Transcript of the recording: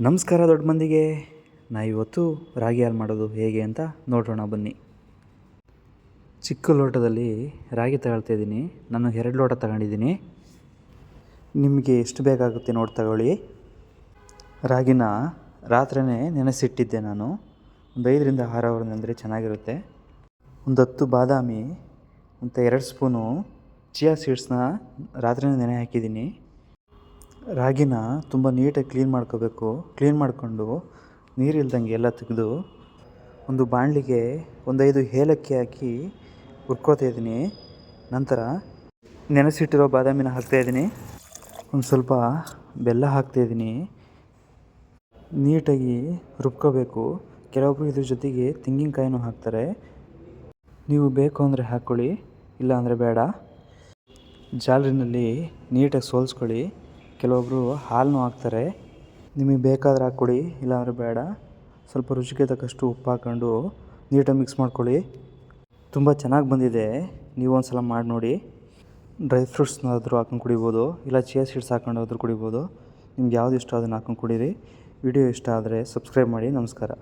ನಮಸ್ಕಾರ ದೊಡ್ಡ ಮಂದಿಗೆ. ನಾ ಇವತ್ತು ರಾಗಿ ಹಾಲು ಮಾಡೋದು ಹೇಗೆ ಅಂತ ನೋಡೋಣ ಬನ್ನಿ. ಚಿಕ್ಕ ಲೋಟದಲ್ಲಿ ರಾಗಿ ತಗೊಳ್ತಾ ಇದ್ದೀನಿ. ನಾನು ಎರಡು ಲೋಟ ತಗೊಂಡಿದ್ದೀನಿ. ನಿಮಗೆ ಎಷ್ಟು ಬೇಕಾಗುತ್ತೆ ನೋಡಿ ತಗೊಳ್ಳಿ. ರಾಗಿನ ರಾತ್ರಿಯೇ ನೆನೆಸಿಟ್ಟಿದ್ದೆ ನಾನು. ಒಂದು ಐದರಿಂದ ಆರು ಅವರ್ ನೆಂದರೆ ಚೆನ್ನಾಗಿರುತ್ತೆ. ಒಂದು ಹತ್ತು ಬಾದಾಮಿ ಮತ್ತು ಎರಡು ಸ್ಪೂನು ಚಿಯಾ ಸೀಡ್ಸ್ನ ರಾತ್ರಿನೇ ನೆನೆ ಹಾಕಿದ್ದೀನಿ. ರಾಗಿನ ತುಂಬ ನೀಟಾಗಿ ಕ್ಲೀನ್ ಮಾಡ್ಕೋಬೇಕು. ಕ್ಲೀನ್ ಮಾಡಿಕೊಂಡು ನೀರಿಲ್ದಂಗೆ ಎಲ್ಲ ತೆಗೆದು ಒಂದು ಬಾಣಲಿಗೆ ಒಂದೈದು ಏಲಕ್ಕಿ ಹಾಕಿ ಹುರ್ಕೋತಾ ಇದ್ದೀನಿ. ನಂತರ ನೆನೆಸಿಟ್ಟಿರೋ ಬಾದಾಮಿನ ಹಾಕ್ತಾಯಿದ್ದೀನಿ ಒಂದು ಸ್ವಲ್ಪ ಬೆಲ್ಲ ಹಾಕ್ತಾಯಿದ್ದೀನಿ ನೀಟಾಗಿ ರುಬ್ಕೋಬೇಕು. ಕೆಲವೊಬ್ಬರು ಇದ್ರ ಜೊತೆಗೆ ತೆಂಗಿನಕಾಯಿನೂ ಹಾಕ್ತಾರೆ. ನೀವು ಬೇಕು ಅಂದರೆ ಹಾಕ್ಕೊಳ್ಳಿ ಇಲ್ಲ ಅಂದರೆ ಬೇಡ. ಜಾಲರಿನಲ್ಲಿ ನೀಟಾಗಿ ಸೋಲ್ಸ್ಕೊಳ್ಳಿ. ಕೆಲವೊಬ್ಬರು ಹಾಲನ್ನು ಹಾಕ್ತಾರೆ. ನಿಮಗೆ ಬೇಕಾದ್ರೆ ಹಾಕ್ಕೊಡಿ, ಇಲ್ಲಾಂದರೆ ಬೇಡ. ಸ್ವಲ್ಪ ರುಚಿಗೆ ತಕ್ಕಷ್ಟು ಉಪ್ಪು ಹಾಕ್ಕೊಂಡು ನೀಟಾಗಿ ಮಿಕ್ಸ್ ಮಾಡ್ಕೊಳ್ಳಿ. ತುಂಬ ಚೆನ್ನಾಗಿ ಬಂದಿದೆ. ನೀವು ಒಂದು ಸಲ ಮಾಡಿ ನೋಡಿ. ಡ್ರೈ ಫ್ರೂಟ್ಸ್ನಾದರೂ ಹಾಕೊಂಡು ಕುಡಿಬೋದು. ಇಲ್ಲ ಚಿಯಾ ಸೀಡ್ಸ್ ಹಾಕೊಂಡಾದರೂ ಕುಡಿಬೋದು. ನಿಮ್ಗೆ ಯಾವುದು ಇಷ್ಟ ಅದನ್ನು ಹಾಕೊಂಡು ಕುಡೀರಿ. ವಿಡಿಯೋ ಇಷ್ಟ ಆದರೆ ಸಬ್ಸ್ಕ್ರೈಬ್ ಮಾಡಿ. ನಮಸ್ಕಾರ.